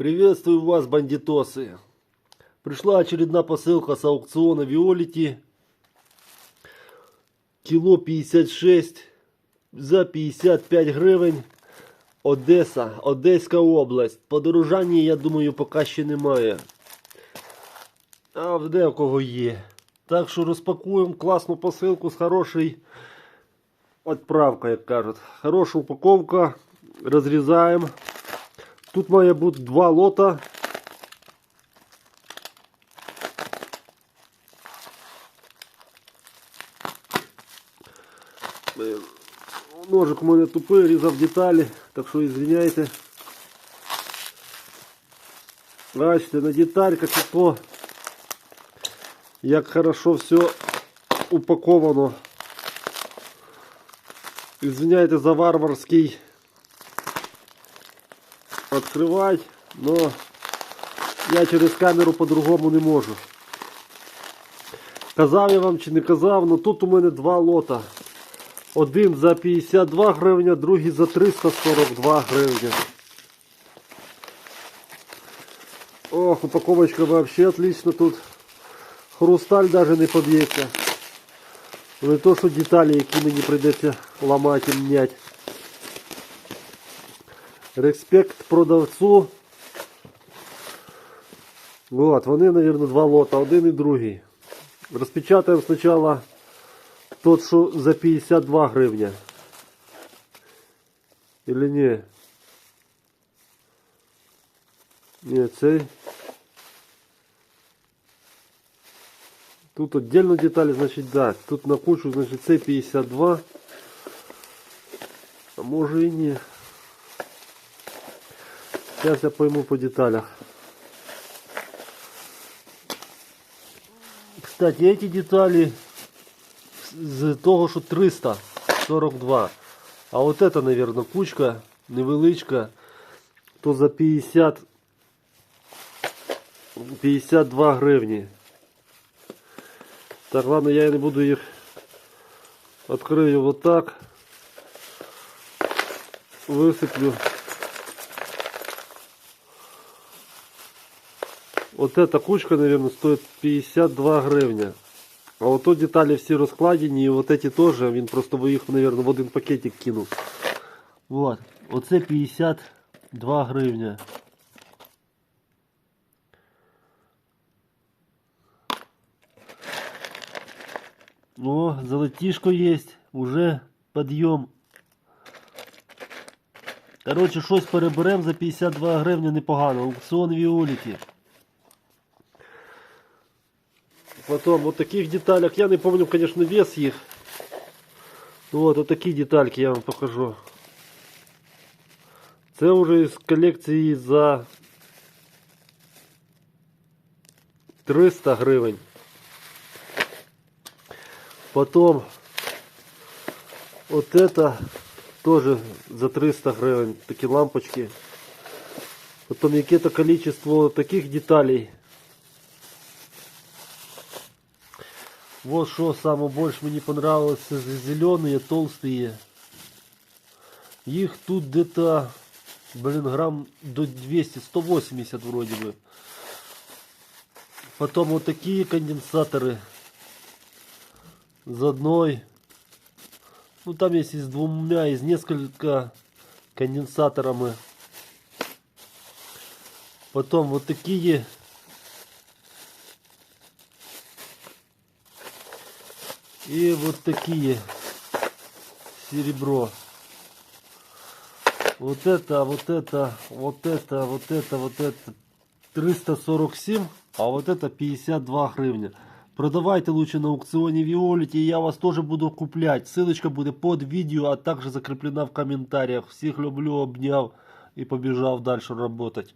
Приветствую вас, бандитосы. Пришла очередная посылка с аукциона Виолити. Кіло 56 за 55 гривень. Одеса, Одеська область. Подорожання, я думаю, поки ще немає. А в декого є. Так що розпакуємо класну посилку з хорошою відправкою, як кажуть. Хороша упаковка. Розрізаємо. Тут має бути два лота. Ножик у мене тупий, різав деталі, так що извиняйте. Бачите, на детальках і як хорошо все упаковано. Извиняйте за варварський відкривати, но я через камеру по-другому не можу. Казав я вам чи не казав, но тут у мене два лота. Один за 52 гривня, другий за 342 гривня. Ох, упаковочка вообще отлично тут. Хрусталь даже не поб'ється. Не то, що деталі, які мені прийдеться ламати і міняти. Респект продавцу. Вот, вони, наверное, два лота, один і другий. Розпечатаємо спочатку тот, що за 52 гривня. Или не? Ні, цей. Тут отдельно деталі, значить, да. Тут на кучу, значить, цей 52. А може і ні. Сейчас я пойму по деталях. Кстати, эти детали з того, що 342. А вот это, наверное, кучка невеличка, то за 50 52 гривні. Так, ладно, я не буду їх відкрию вот так. Висиплю. Вот эта кучка, наверное, стоит 52 гривня. А вот тут деталі всі розкладені, і вот эти теж, він просто їх, наверное, в один пакетик кинув. Вот. Оце 52 гривня. О, золотишко есть, уже подъем. Короче, щось переберемо за 52 гривні непогано. Аукціон Віоліті. Потом вот таких деталях, я не помню, конечно, вес их. Вот, вот такие детальки я вам покажу. Це уже із колекції за 300 гривень. Потом вот это тоже за 300 гривень, такі лампочки. Потом яке-то количество таких деталей. Вот что самое больше мне понравилось, зеленые, толстые. Их тут где-то, блин, грамм до 200, 180 вроде бы. Потом вот такие конденсаторы. С одной. Ну там есть и с двумя, из несколько конденсаторами. Потом вот такие И вот такие серебро. Вот это, вот это, вот это, вот это, вот это 347, а вот это 52 гривня. Продавайте лучше на аукционе Виолити, и я вас тоже буду куплять. Ссылочка будет под видео, а также закреплена в комментариях. Всех люблю, обнял и побежал дальше работать.